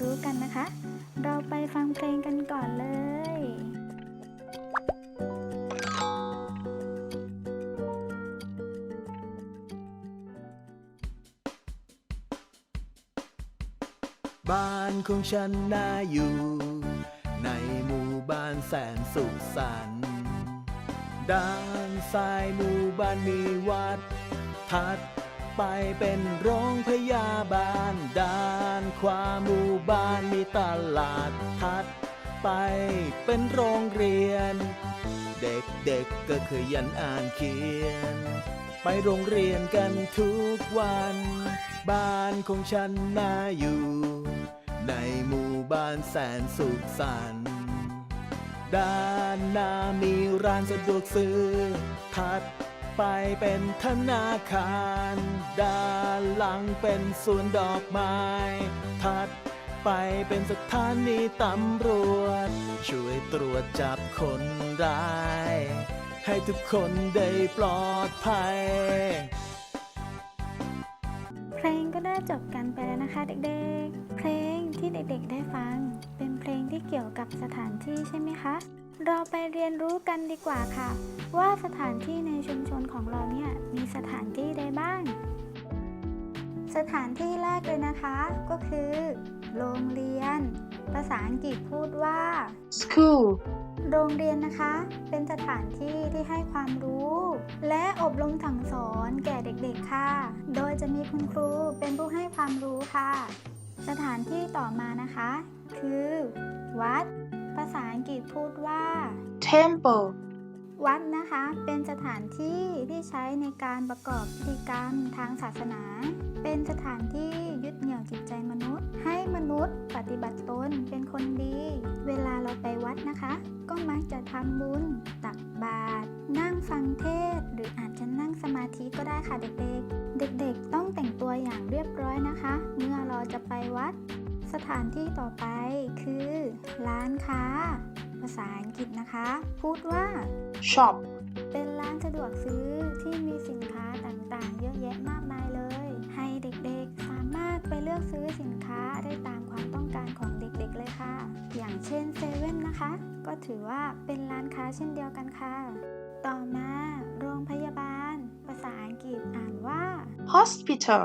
รู้กันนะคะ เราไปฟังเพลงกันก่อนเลยบ้านของฉันน่าอยู่ ในหมู่บ้านแสนสุขสันต์ด้านซ้ายหมู่บ้านมีวัดถัด ไปเป็นโรงพยาบาลด้านขวามหมู่บ้านมีตลาดถัด ไปเป็นโรงเรียน เด็กๆก็เคยยันอ่านเขียน ไปโรงเรียนกันทุกวัน บ้านของฉันน่าอยู่ ในหมู่บ้านแสนสุขสันต์ด้านหน้ามีร้านสะดวกซื้อถัด ไปเป็นธนาคาร ด้านหลังเป็นสวนดอกไม้ ถัดไปเป็นสถานีตำรวจ ช่วยตรวจจับคนร้าย ให้ทุกคนได้ปลอดภัย จบกันไปแล้วนะคะ เด็กๆ เพลงที่เด็กๆ ได้ฟัง เป็นเพลงที่เกี่ยวกับสถานที่ใช่ไหมคะ เราไปเรียนรู้กันดีกว่าค่ะ ว่าสถานที่ในชุมชนของเราเนี่ยมีสถานที่ใดบ้าง สถานที่แรกเลยนะคะ ก็คือ โรงเรียน ภาษาอังกฤษพูดว่า school, โรงเรียนนะคะ เป็นสถานที่ที่ให้ความรู้ และอบรมสั่งสอนแก่เด็กๆค่ะ โดยจะมีคุณครูเป็นผู้ให้ความรู้ค่ะ สถานที่ต่อมานะคะ คือ วัด ภาษาอังกฤษพูดว่า temple, วัดนะคะเป็นสถานที่ที่ใช้ในการประกอบพิธีกรรมทางศาสนา เป็นสถานที่ยึดเหนี่ยวจิตใจมนุษย์ ให้มนุษย์ปฏิบัติตนเป็นคนดี เวลาเราไปวัดนะคะ ก็มักจะทำบุญ ตักบาตรนั่งฟังเทศน์หรืออาจจะนั่งสมาธิก็ได้ค่ะเด็กๆ เด็กๆ ต้องแต่งตัวอย่างเรียบร้อยนะคะ เมื่อเราจะไปวัด สถานที่ต่อไปคือ ร้านค้า ภาษาอังกฤษนะคะ พูดว่า shop, เป็นร้านสะดวกซื้อที่มีสินค้าต่างๆ เยอะแยะมากมายเลยให้เด็กๆ สามารถไปเลือกซื้อสินค้าได้ตามความต้องการของเด็กๆเลยค่ะ อย่างเช่นเซเว่นนะคะ ก็ถือว่าเป็นร้านค้าเช่นเดียวกันค่ะ ต่อมา โรงพยาบาล ภาษาอังกฤษอ่านว่า hospital,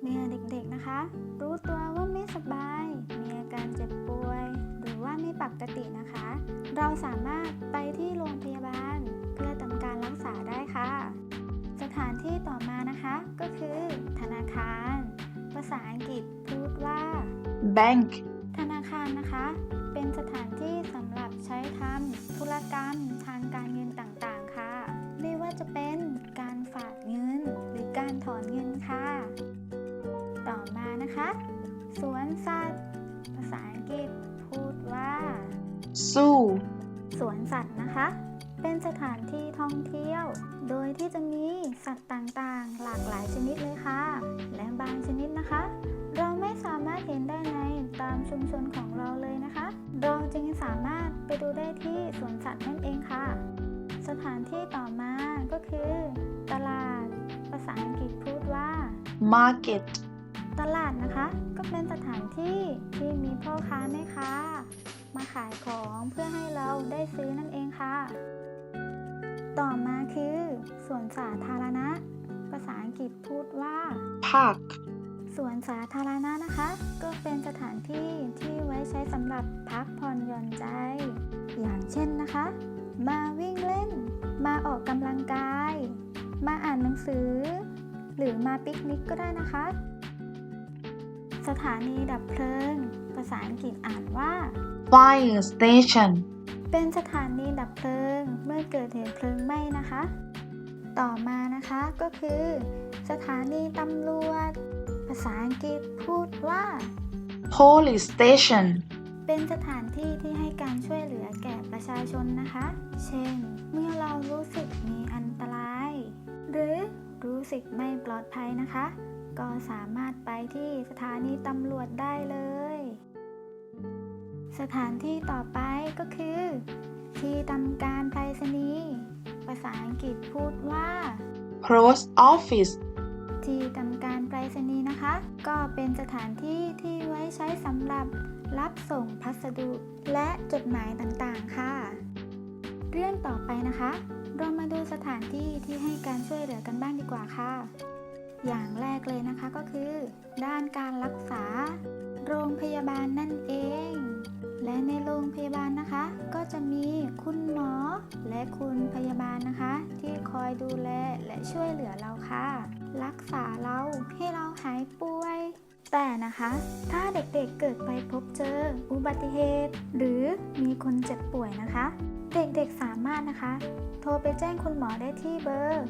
เมื่อเด็กๆนะคะ รู้ตัวว่าไม่สบาย มีอาการเจ็บป่วย หรือว่าไม่ปกตินะคะ เราสามารถไปที่โรงพยาบาล เพื่อทำการรักษาได้ค่ะส ถานที่ต่อมานะคะก็คือ ธนาคาร ภาษาอังกฤษพูดว่า bank, ธนาคารนะคะ เป็นสถานที่สำหรับใช้ทำธุรกรรมทางการเงิน นิดนะคะ เราไม่สามารถเห็นได้ในตามชุมชนของเราเลยนะคะ เราจึงสามารถไปดูได้ที่สวนสัตว์นั่นเองค่ะ สถานที่ต่อมาก็คือ ตลาด ภาษาอังกฤษพูดว่า market, ตลาดนะคะก็เป็นสถานที่ที่มีพ่อค้าแม่ค้ามาขายของเพื่อให้เราได้ซื้อนั่นเองค่ะ ต่อมาคือสวนสาธารณะ ภาษาอังกฤษพูดว่า park, สวนสาธารณะนะคะ ก็เป็นสถานที่ที่ไว้ใช้สำหรับพักผ่อนหย่อนใจ อย่างเช่นนะคะ มาวิ่งเล่น มาออกกำลังกาย มาอ่านหนังสือ หรือมาปิกนิกก็ได้นะคะ สถานีดับเพลิง ภาษาอังกฤษอ่านว่า fire station, เป็นสถานีดับเพลิงเมื่อเกิดเหตุเพลิงไหม้นะคะ ต่อมานะคะก็คือ สถานีตำรวจภาษาอังกฤษพูดว่า police station, เป็นสถานที่ที่ให้การช่วยเหลือแก่ประชาชนนะคะ เช่น เมื่อเรารู้สึกมีอันตราย หรือรู้สึกไม่ปลอดภัยนะคะ ก็สามารถไปที่สถานีตำรวจได้เลย สถานที่ต่อไปก็คือ ที่ทำการไปรษณีย์ภาษาอังกฤษพูดว่า Post Office ที่ทำการไปรษณีย์นะคะ ก็เป็นสถานที่ที่ไว้ใช้สำหรับรับส่งพัสดุและจดหมายต่างๆ ค่ะ เรื่องต่อไปนะคะ เรามาดูสถานที่ที่ให้การช่วยเหลือกันบ้างดีกว่าค่ะ อย่างแรกเลยนะคะก็คือ ด้านการรักษา โรงพยาบาลนั่นเอง และในโรงพยาบาลนะคะ ก็จะมีคุณหมอและคุณพยาบาลนะคะ ที่คอยดูแลและช่วยเหลือเราค่ะ รักษาเราให้เราหายป่วย แต่นะคะ ถ้าเด็กๆเกิดไปพบเจอ อุบัติเหตุ หรือมีคนเจ็บป่วยนะคะ เด็กๆสามารถนะคะ โทรไปแจ้งคุณหมอได้ที่เบอร์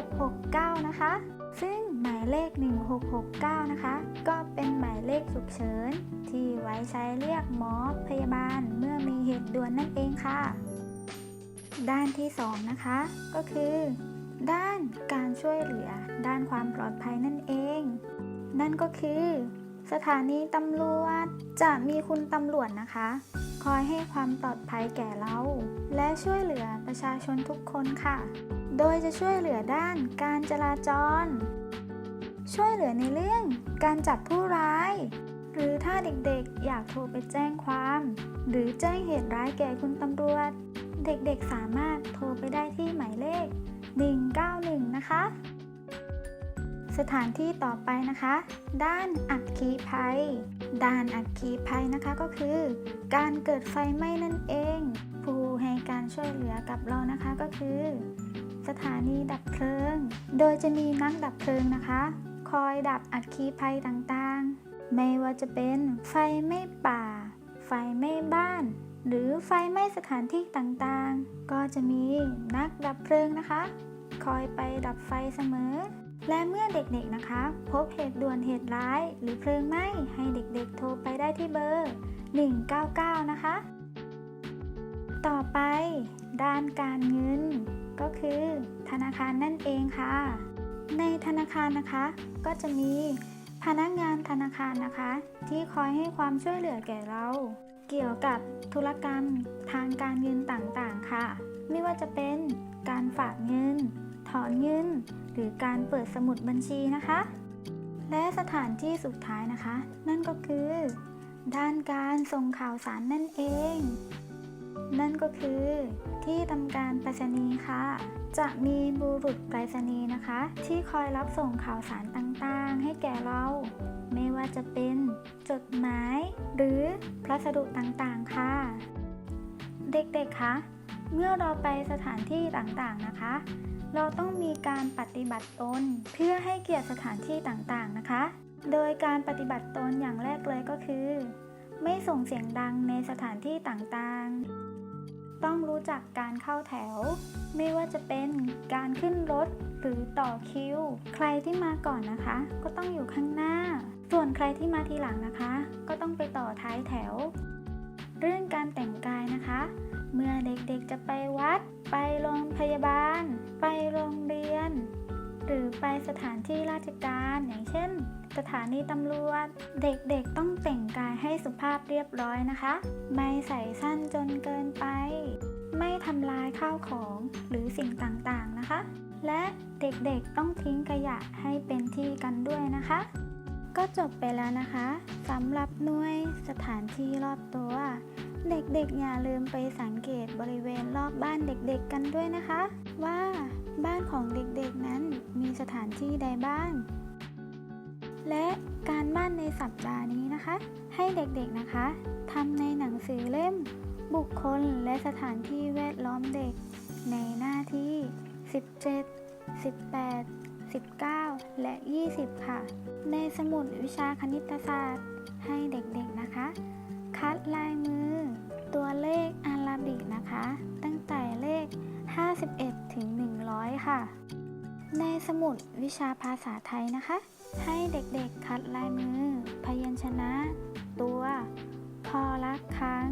1669 นะคะ ซึ่งหมายเลข 1669 นะคะ ก็เป็นหมายเลขฉุกเฉิน ที่ไว้ใช้เรียกหมอพยาบาลเมื่อมีเหตุด่วนนั่นเองค่ะ ด้านที่ 2 นะคะ ก็คือ ด้านการช่วยเหลือ ด้านความปลอดภัยนั่นเอง นั่นก็คือ สถานีตำรวจจะมีคุณตำรวจนะคะ คอยให้ความปลอดภัยแก่เรา และช่วยเหลือประชาชนทุกคนค่ะ โดยจะช่วยเหลือด้านการจราจร ช่วยเหลือในเรื่องการจับผู้ร้ายหรือถ้าเด็กๆ อยากโทรไปแจ้งความ หรือแจ้งเหตุร้ายแก่คุณตำรวจ เด็กๆ สามารถโทรไปได้ที่หมายเลข 191 นะคะ สถานที่ต่อไปนะคะ ด้านอัคคีภัย ด้านอัคคีภัยนะคะก็คือ การเกิดไฟไหม้นั่นเอง ผู้ให้การช่วยเหลือกับเรานะคะก็คือ สถานีดับเพลิง โดยจะมีนักดับเพลิงนะคะ คอยดับอัคคีภัยต่างๆ ไม่ว่าจะเป็นไฟไหม้ป่า ไฟไหม้บ้าน หรือไฟไหม้สถานที่ต่างๆ ก็จะมีนักดับเพลิงนะคะ คอยไปดับไฟเสมอ และเมื่อเด็กๆนะคะ พบเหตุด่วนเหตุร้าย หรือเพลิงไหม้ให้เด็กๆ โทรไปได้ที่เบอร์ 199 นะคะ ต่อไป ด้านการเงิน ก็คือ ธนาคารนั่นเองค่ะ ในธนาคารนะคะ ก็จะมีพนักงานธนาคารนะคะ ที่คอยให้ความช่วยเหลือแก่เรา เกี่ยวกับธุรกรรมทางการเงินต่างๆ ค่ะ ไม่ว่าจะเป็นการฝากเงิน ถอนเงิน หรือการเปิดสมุดบัญชีนะคะ และสถานที่สุดท้ายนะคะ นั่นก็คือ ด้านการส่งข่าวสารนั่นเอง นั่นก็คือที่ทำการไปรษณีย์ค่ะ จะมีบุรุษไปรษณีย์นะคะ ที่คอยรับส่งข่าวสารต่างๆ ให้แก่เรา ไม่ว่าจะเป็นจดหมาย หรือพัสดุต่างๆ ค่ะ เด็กๆ คะ เมื่อเราไปสถานที่ต่างๆ นะคะ เราต้องมีการปฏิบัติตนเพื่อให้เกียรติสถานที่ต่างๆ นะคะ โดยการปฏิบัติตนอย่างแรกเลยก็คือ ไม่ส่งเสียงดังในสถานที่ต่างๆ ต้องรู้จักการเข้าแถว ไม่ว่าจะเป็นการขึ้นรถ หรือต่อคิว ใครที่มาก่อนนะคะ ก็ต้องอยู่ข้างหน้า ส่วนใครที่มาทีหลังนะคะ ก็ต้องไปต่อท้ายแถว เรื่องการแต่งกายนะคะ เมื่อเด็กๆจะไปวัด ไปโรงพยาบาล ไปโรงเรียน หรือไปสถานที่ราชการอย่างเช่น สถานีตำรวจ เด็กๆต้องแต่งกายให้สุภาพเรียบร้อยนะคะ ไม่ใส่สั้นจนเกินไป ไม่ทำลายข้าวของหรือสิ่งต่างๆนะคะ และเด็กๆต้องทิ้งขยะให้เป็นที่กันด้วยนะคะ ก็จบไปแล้วนะคะสำหรับหน่วยสถานที่รอบตัว เด็กๆอย่าลืมไปสังเกตบริเวณรอบบ้านเด็กๆกันด้วยนะคะ ว่าบ้านของเด็กๆนั้นมีสถานที่ใดบ้าง และการบ้านในสัปดาห์นี้นะคะ ให้เด็กๆนะคะทำในหนังสือเล่ม บุคคลและสถานที่แวดล้อมเด็กในหน้าที่ 17 18 19 และ 20 ค่ะ ในสมุดวิชาคณิตศาสตร์ให้เด็กๆนะคะ คัดลายมือ ตัวเลขอาราบิกนะคะ ตั้งแต่เลข 51 ถึง 100 ค่ะ ในสมุดวิชาภาษาไทยนะคะ ให้เด็กๆคัดลายมือ พยัญชนะ ตัวพอละคัง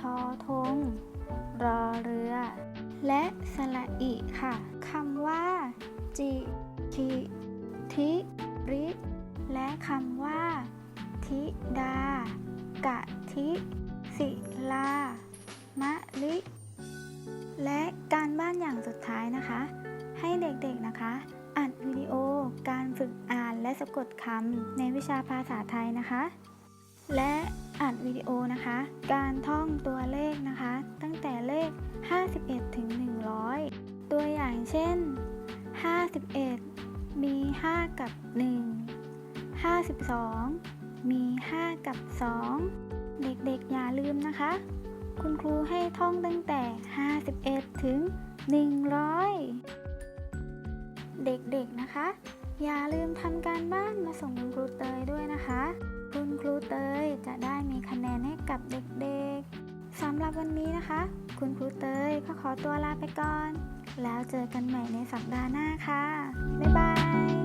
ทอทง รอเรือ และสระอิค่ะคำว่า จิทิทิริ และคำว่า ธิดา กะทิ ศิลา มะลิ และการบ้านอย่างสุดท้ายนะคะใให้เด็กๆนะคะอัดวิดีโอ การฝึกอ่านและสะกดคำในวิชาภาษาไทยนะคะ และ อัดวิดีโอนะคะ การท่องตัวเลขนะคะ ตั้งแต่เลข 51 ถึง 100 ตัวอย่างเช่น 51 มี 5 กับ 1 52 มี 5 กับ 2 เด็กๆอย่าลืมนะคะ คุณครูให้ท่องตั้งแต่ 51 ถึง 100 เด็กๆนะคะ อย่าลืมทำการบ้านมาส่งคุณครูเตยด้วยนะคะ คุณครูเตยจะได้มีคะแนนให้กับเด็กๆสำหรับวันนี้นะคะ คุณครูเตยก็ขอตัวลาไปก่อน แล้วเจอกันใหม่ในสัปดาห์หน้าค่ะ บ๊ายบาย